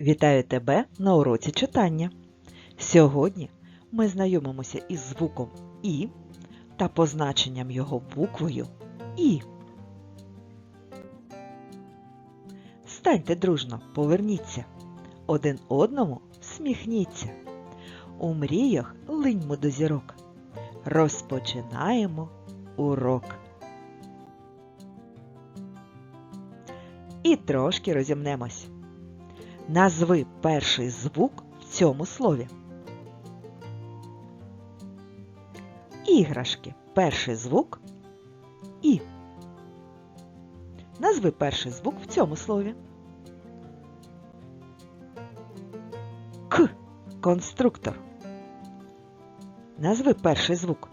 Вітаю тебе на уроці читання. Сьогодні ми знайомимося із звуком І та позначенням його буквою І. Станьте дружно, поверніться. Один одному всміхніться. У мріях линьмо до зірок. Розпочинаємо урок. І трошки розімнемось. Назви перший звук в цьому слові. Іграшки. Перший звук І. Назви перший звук в цьому слові. К. Конструктор. Назви перший звук.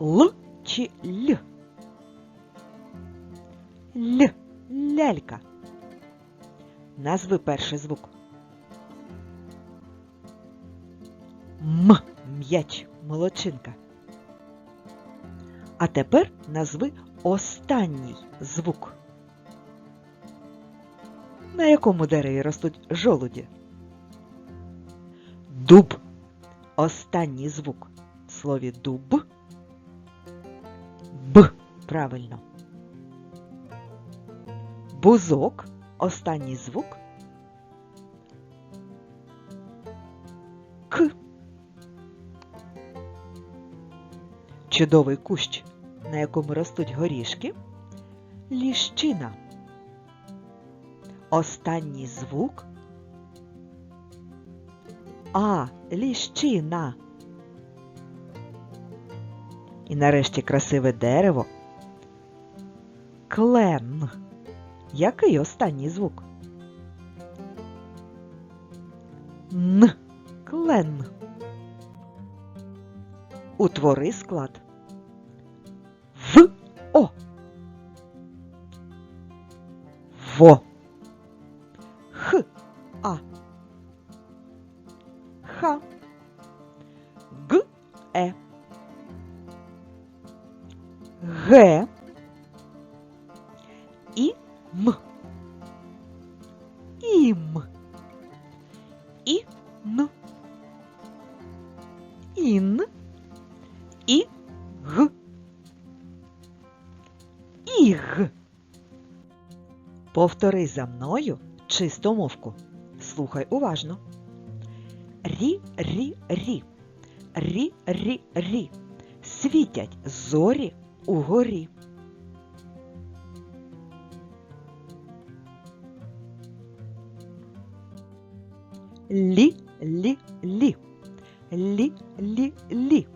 Л чи Л. Л. Лялька. Назви перший звук. М. М'яч. Молодчинка. А тепер назви останній звук. На якому дереві ростуть жолуді? Дуб. Останній звук. В слові дуб. Б. Правильно. Бузок. Останній звук. К. Чудовий кущ, на якому ростуть горішки. Ліщина. Останній звук. А. Ліщина. І нарешті красиве дерево. Клен. Який останній звук? Н. Клен. Утвори склад. В. О. Во. Х. А. Х. Г. Е. Г. І М. Ім. І Н. Ін. І Г. Іг. Повтори за мною чистомовку. Слухай уважно. Рі, рі, рі. Рі, рі, рі. Світять зорі угорі. Лі, лі, лі. Лі, лі, лі.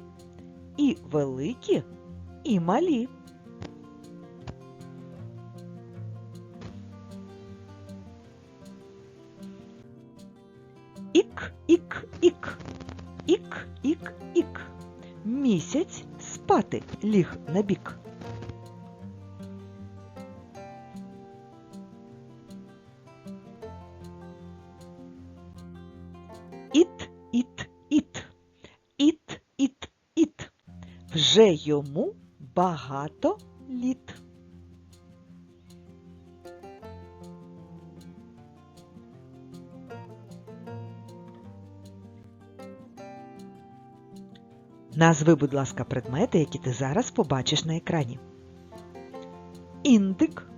І великі, і малі. Ік, ік, ік. Ік, ік, ік. Місяць спати ліг на бік. Вже йому багато літ. Назви, будь ласка, предмети, які ти зараз побачиш на екрані. Індик.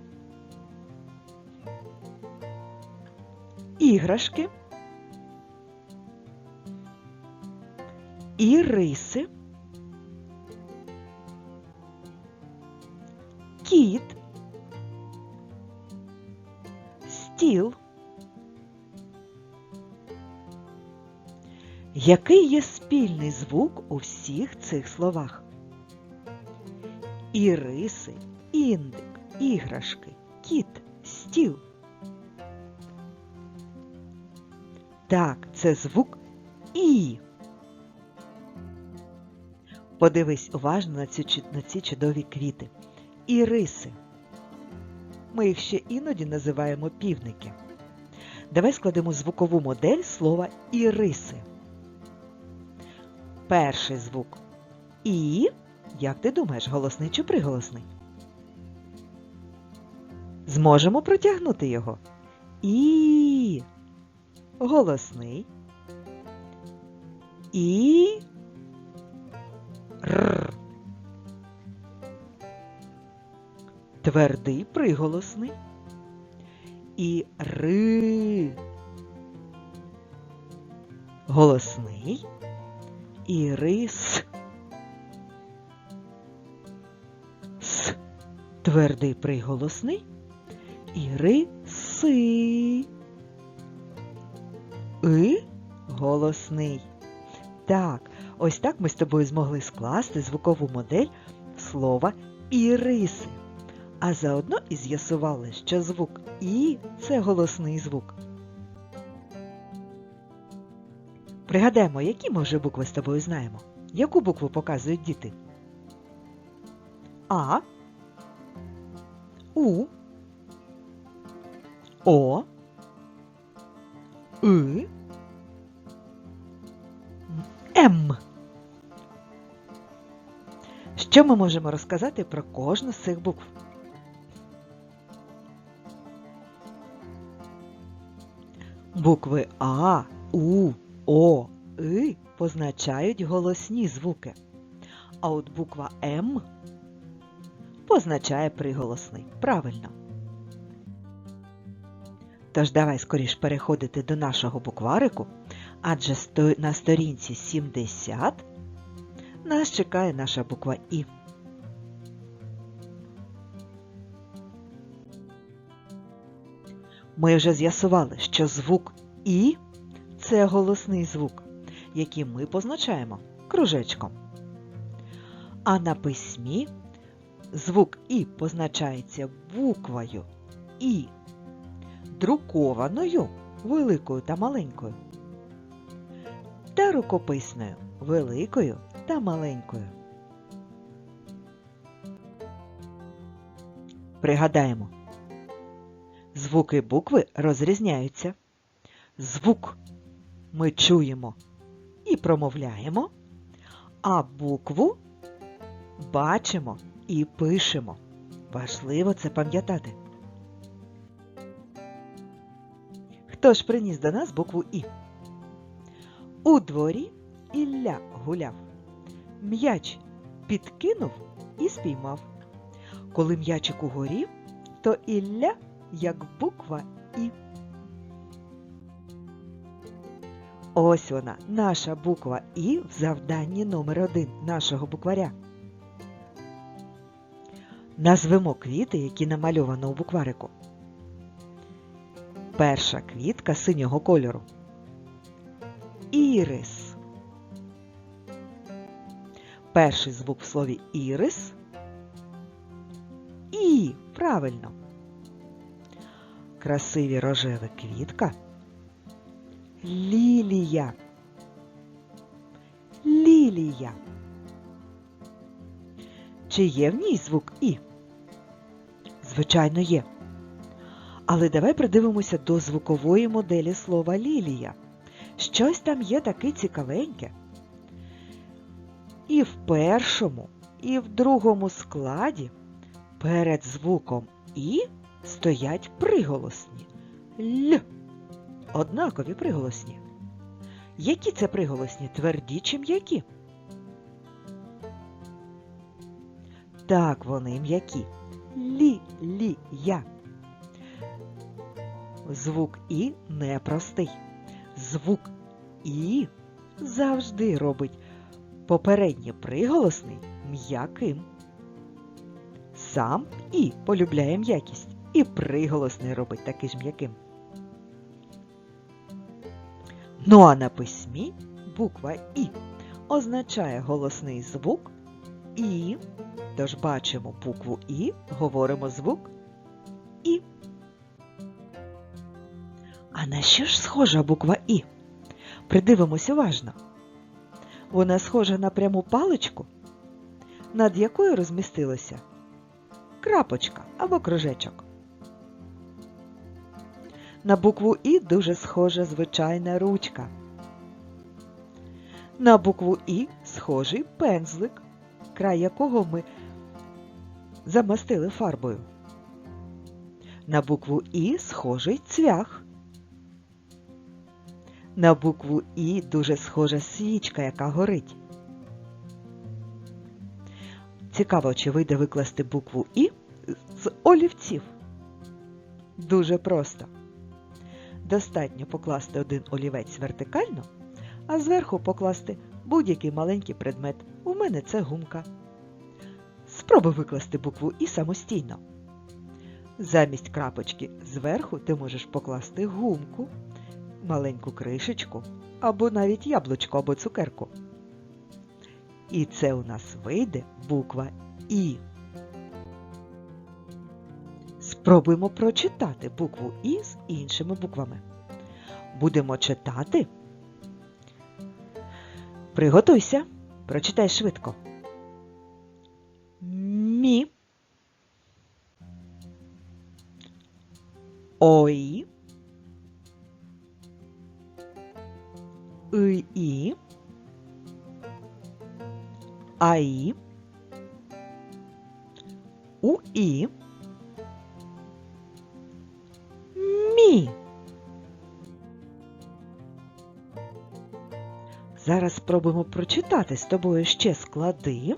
Іграшки. Іриси. Кіт. Стіл. Який є спільний звук у всіх цих словах? Іриси, індик, іграшки, кіт, стіл. Так, це звук І. Подивись уважно на ці, на ці чудові квіти. Іриси. Ми їх ще іноді називаємо півники. Давай складемо звукову модель слова іриси. Перший звук І. Як ти думаєш, голосний чи приголосний? Зможемо протягнути його. І голосний. І р. Твердий приголосний. І ри. Голосний. І рис. С. Твердий приголосний. І риси. И голосний. Так, ось так ми з тобою змогли скласти звукову модель слова іриси. А заодно і з'ясували, що звук І це голосний звук. Пригадаємо, які ми вже букви з тобою знаємо. Яку букву показують діти? А, У, О, И, М. Що ми можемо розказати про кожну з цих букв? Букви А, У, О, И позначають голосні звуки. А от буква М позначає приголосний. Правильно. Тож давай скоріш переходити до нашого букварику, адже на сторінці 70 нас чекає наша буква І. Ми вже з'ясували, що звук І це голосний звук, який ми позначаємо кружечком. А на письмі звук І позначається буквою І, друкованою великою та маленькою, та рукописною великою та маленькою. Пригадаємо, звуки букви розрізняються. Звук ми чуємо і промовляємо, а букву бачимо і пишемо. Важливо це пам'ятати. Хто ж приніс до нас букву І? У дворі Ілля гуляв. М'яч підкинув і спіймав. Коли м'ячик угорів, то Ілля як буква І. Ось вона, наша буква І в завданні номер один нашого букваря. Назвемо квіти, які намальовано у букварику. Перша квітка синього кольору. Ірис. Перший звук в слові ірис. І. Правильно. Красиві рожева квітка. Лілія. Лілія. Чи є в ній звук І? Звичайно, є. Але давай придивимося до звукової моделі слова лілія. Щось там є таке цікавеньке. І в першому, і в другому складі перед звуком І стоять приголосні. Л. Однакові приголосні. Які це приголосні? Тверді чи м'які? Так, вони м'які. Лі-лі-я. Звук І непростий. Звук І завжди робить попередній приголосний м'яким. Сам І полюбляє м'якість, і приголосний робить такий ж м'яким. Ну а на письмі буква І означає голосний звук І. Тож бачимо букву І, говоримо звук І. А на що ж схожа буква І? Придивимось уважно. Вона схожа на пряму паличку, над якою розмістилася крапочка або кружечок. На букву І дуже схожа звичайна ручка. На букву І схожий пензлик, край якого ми замастили фарбою. На букву І схожий цвях. На букву І дуже схожа свічка, яка горить. Цікаво, чи вийде викласти букву І з олівців. Дуже просто. Достатньо покласти один олівець вертикально, а зверху покласти будь-який маленький предмет. У мене це гумка. Спробуй викласти букву І самостійно. Замість крапочки зверху ти можеш покласти гумку, маленьку кришечку або навіть яблучко або цукерку. І це у нас вийде буква І. Спробуємо прочитати букву І з іншими буквами. Будемо читати. Приготуйся. Прочитай швидко. Мі. Ой. И. Аї. Уі. Мі. Спробуємо прочитати з тобою ще склади.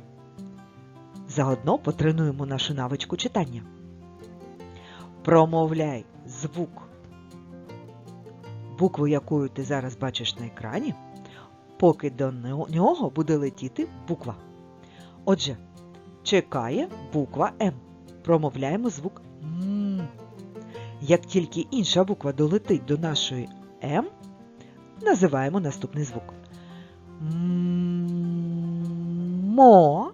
Заодно потренуємо нашу навичку читання. Промовляй звук. Букву, якою ти зараз бачиш на екрані, поки до нього буде летіти буква. Отже, чекає буква М. Промовляємо звук М. Як тільки інша буква долетить до нашої М, називаємо наступний звук. Мо.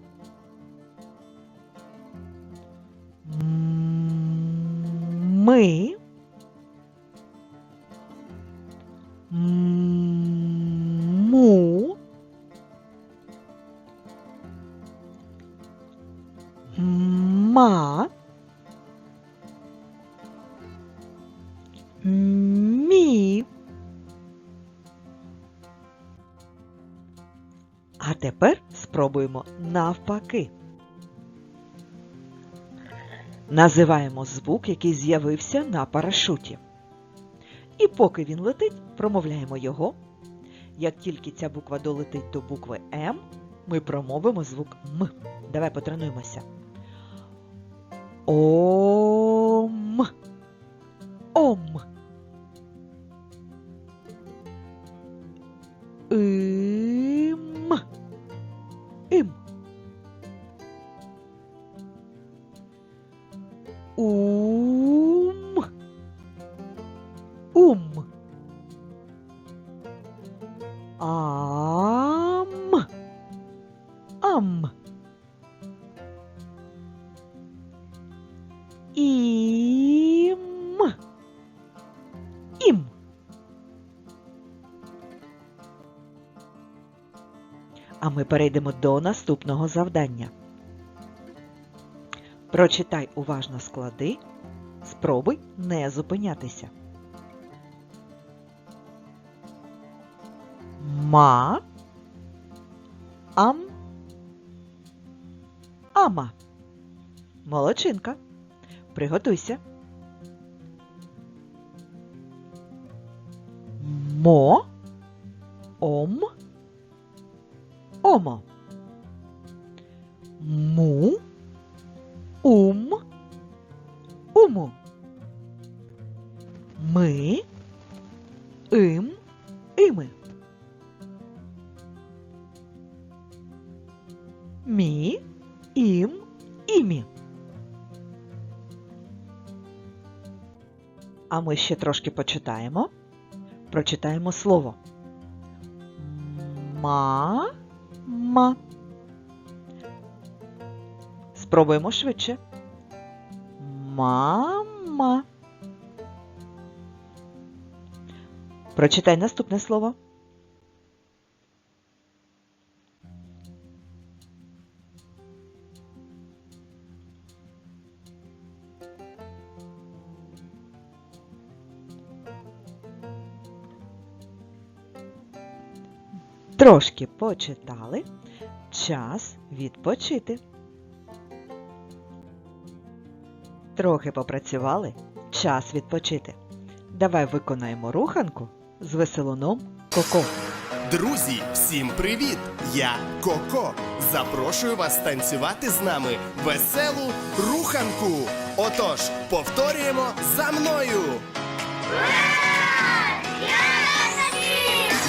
Ми. А тепер спробуємо навпаки. Називаємо звук, який з'явився на парашуті. І поки він летить, промовляємо його. Як тільки ця буква долетить до букви М, ми промовимо звук М. Давай потренуємося. Ом. Ім. Ім. А ми перейдемо до наступного завдання. Прочитай уважно склади. Спробуй не зупинятися. Ма. Ам. Ама. Молодчинка. Приготуйся. Мо. Ом. Омо. Му. Ум. Уму. Ми. Им. Ими. Мі. А ми ще трошки почитаємо. Прочитаємо слово. Ма. Ма. Спробуємо швидше. Мама. Прочитай наступне слово. Трошки почитали. Час відпочити. Трохи попрацювали. час відпочити. Давай виконаємо руханку з веселуном Коко. Друзі, всім привіт! Я Коко. Запрошую вас танцювати з нами веселу руханку. Отож, повторюємо за мною.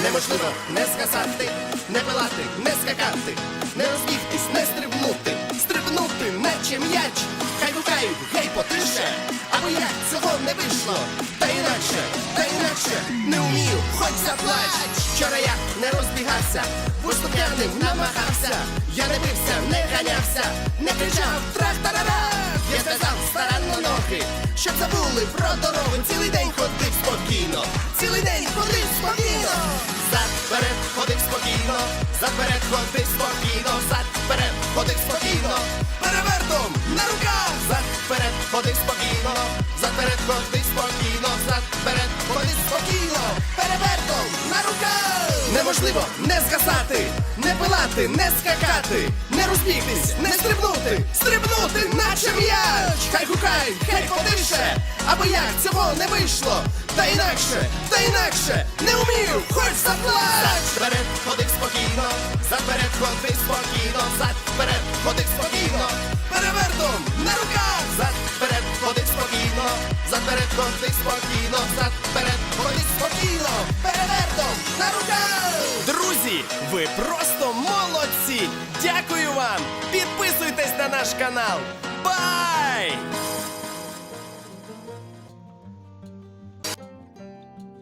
Неможливо не сказати, не пилати, не скакати, не розбігтись, не стрибнути, стрибнути, наче м'яч. Хай гукають, гей, потише, або як цього не вийшло. Та інакше, та інакше, не вмію, хоч заплач. Вчора я не розбігався, виступ'яним намагався. Я не бився, не ганявся, не кричав трах-тарара. Я сказав старанно ноги, щоб забули про дорогу. Цілий день ходив спокійно, цілий день ходив спокійно. Зад вперед ходив спокійно, зад вперед ходив спокійно, зад вперед ходив спокійно, перевертом на руках, зад вперед ходив спокійно, зад вперед ходив спокійно, зад вперед ходив спокійно, перевертом на руках. Неможливо не згасати, не пилати, не скакати, не розбігтись, не стрибнути, стрибнути, наче м'яч. Хай гукай, хай потише, або як цього не вийшло. Та інакше, та інакше, не вмію, хоч заплач. Вперед ходив спокійно, зад вперед ходив спокійно, зад вперед ходив спокійно, перевертом на руках, зад вперед спокійно, зад вперед ходив спокійно, перевертом на руках. Друзі, ви просто молодці! Дякую вам! Підписуйтесь на наш канал! Бай!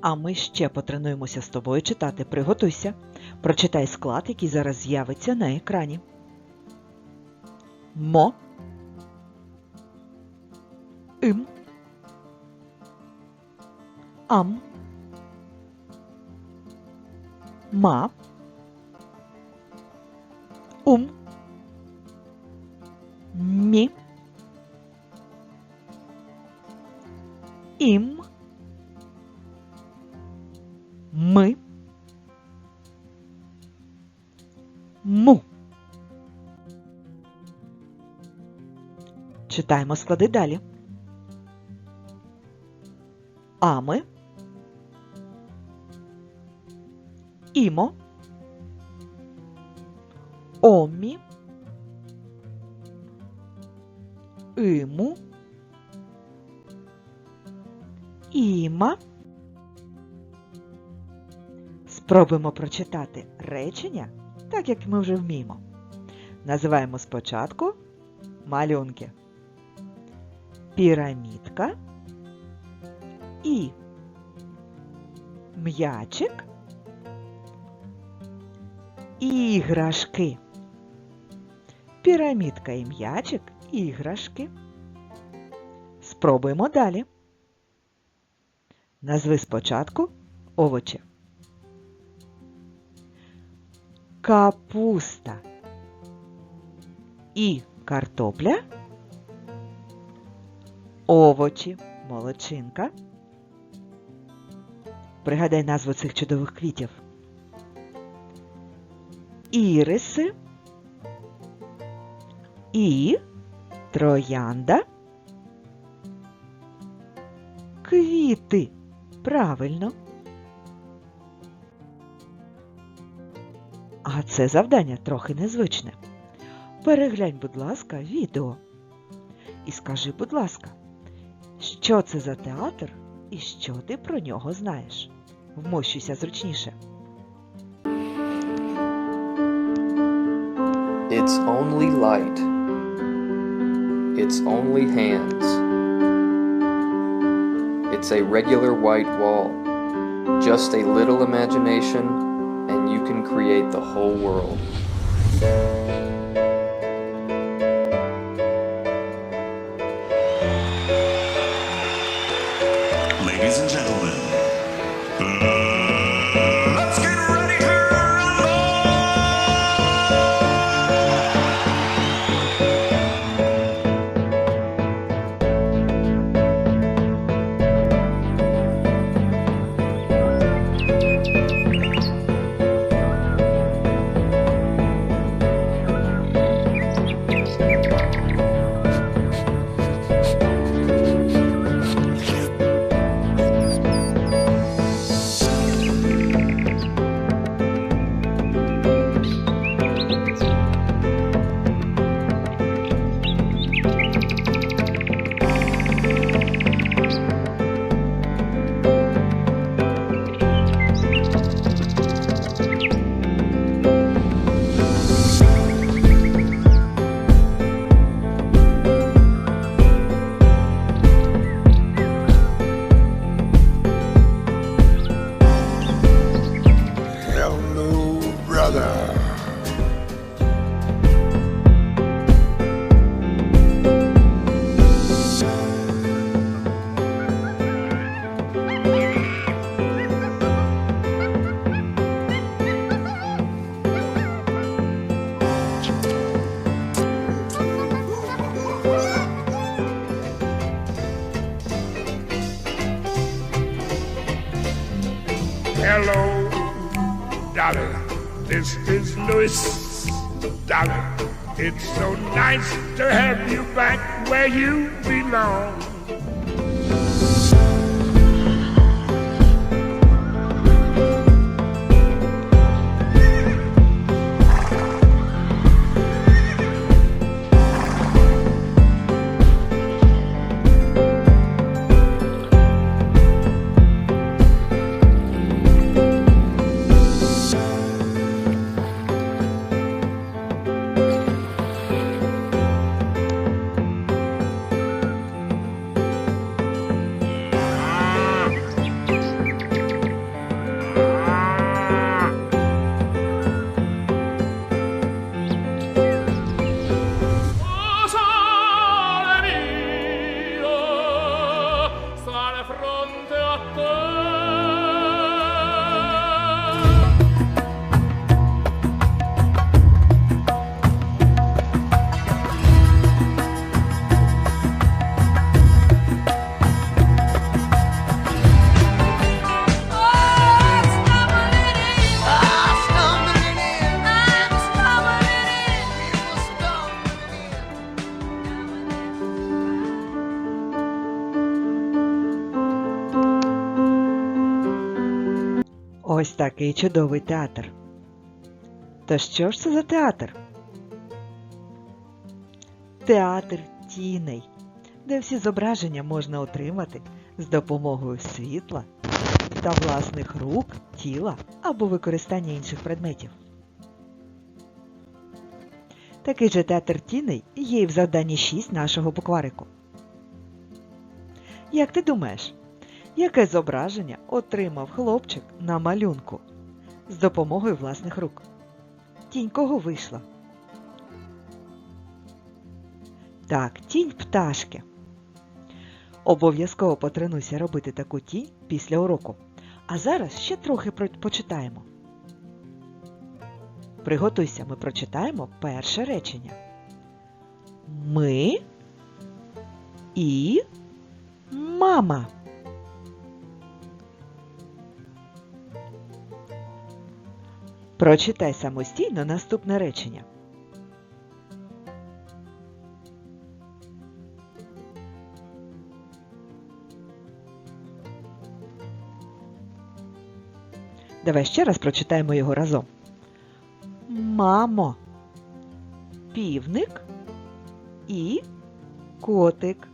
А ми ще потренуємося з тобою читати. Приготуйся. Прочитай склад, який зараз з'явиться на екрані. Мо. Им. Ам. Ма. Ум. Мі. Ім. Ми. Му. Читаємо склади далі. Ами. Імо. Омі. Иму. Іма. Спробуємо прочитати речення, так як ми вже вміємо. Називаємо спочатку малюнки. Пірамідка і м'ячик іграшки. Пірамідка і м'ячик іграшки. Спробуємо далі. Назви спочатку овочі. Капуста і картопля. Овочі, молодчинка. Пригадай назву цих чудових квітів. Іриси і троянда. Квіти. Правильно. А це завдання трохи незвичне. Переглянь, будь ласка, відео. І скажи, будь ласка, що це за театр і що ти про нього знаєш? Вмощуйся зручніше. It's only light. It's only hands. It's a regular white wall. Just a little imagination, and you can create the whole world. Louis. Dolly, it's so nice to have you back where you belong. Ось такий чудовий театр. То що ж це за театр? Театр тіней, де всі зображення можна отримати з допомогою світла та власних рук, тіла або використання інших предметів. Такий же театр тіней є і в завданні 6 нашого букварику. Як ти думаєш, яке зображення отримав хлопчик на малюнку з допомогою власних рук? Тінь кого вийшла? Так, тінь пташки. Обов'язково потренуйся робити таку тінь після уроку. А зараз ще трохи почитаємо. Приготуйся, ми прочитаємо перше речення. Ми і мама. Прочитай самостійно наступне речення. Давай ще раз прочитаємо його разом. Мамо, півник і котик.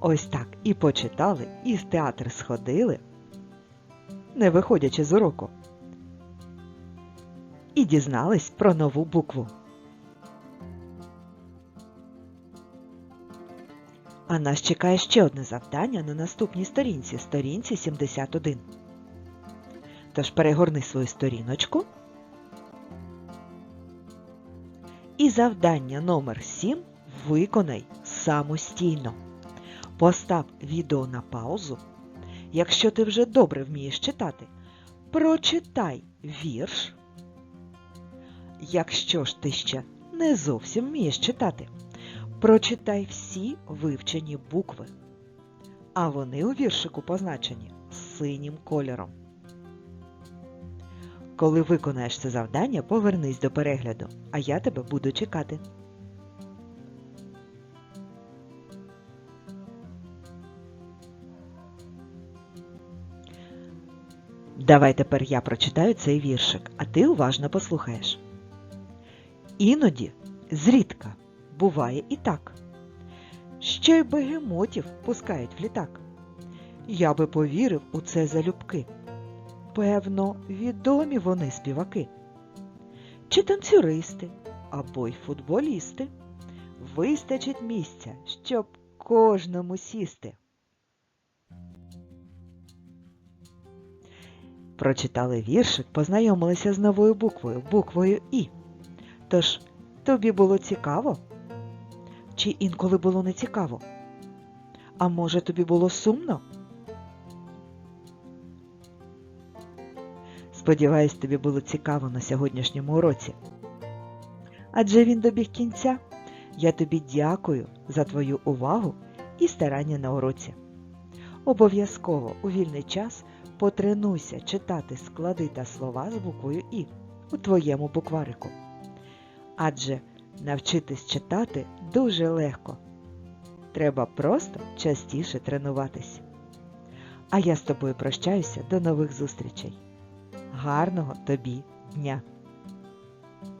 Ось так і почитали, і в театр сходили, не виходячи з уроку. І дізнались про нову букву. А нас чекає ще одне завдання на наступній сторінці, сторінці 71. Тож перегорни свою сторіночку. І завдання номер 7 виконай самостійно. Постав відео на паузу. Якщо ти вже добре вмієш читати, прочитай вірш. Якщо ж ти ще не зовсім вмієш читати, прочитай всі вивчені букви. А вони у віршику позначені синім кольором. Коли виконаєш це завдання, повернись до перегляду, а я тебе буду чекати. Давай тепер я прочитаю цей віршик, а ти уважно послухаєш. Іноді, зрідка, буває і так, що й бегемотів пускають в літак. Я би повірив у це залюбки. Певно, відомі вони співаки. Чи танцюристи, або й футболісти. Вистачить місця, щоб кожному сісти. Прочитали віршик, познайомилися з новою буквою, буквою І. Тож, тобі було цікаво? Чи інколи було не цікаво? А може тобі було сумно? Сподіваюсь, тобі було цікаво на сьогоднішньому уроці. Адже він добіг кінця. Я тобі дякую за твою увагу і старання на уроці. Обов'язково у вільний час Потренуйся читати склади та слова з буквою І у твоєму букварику. Адже навчитись читати дуже легко. Треба просто частіше тренуватись. А я з тобою прощаюся до нових зустрічей. Гарного тобі дня!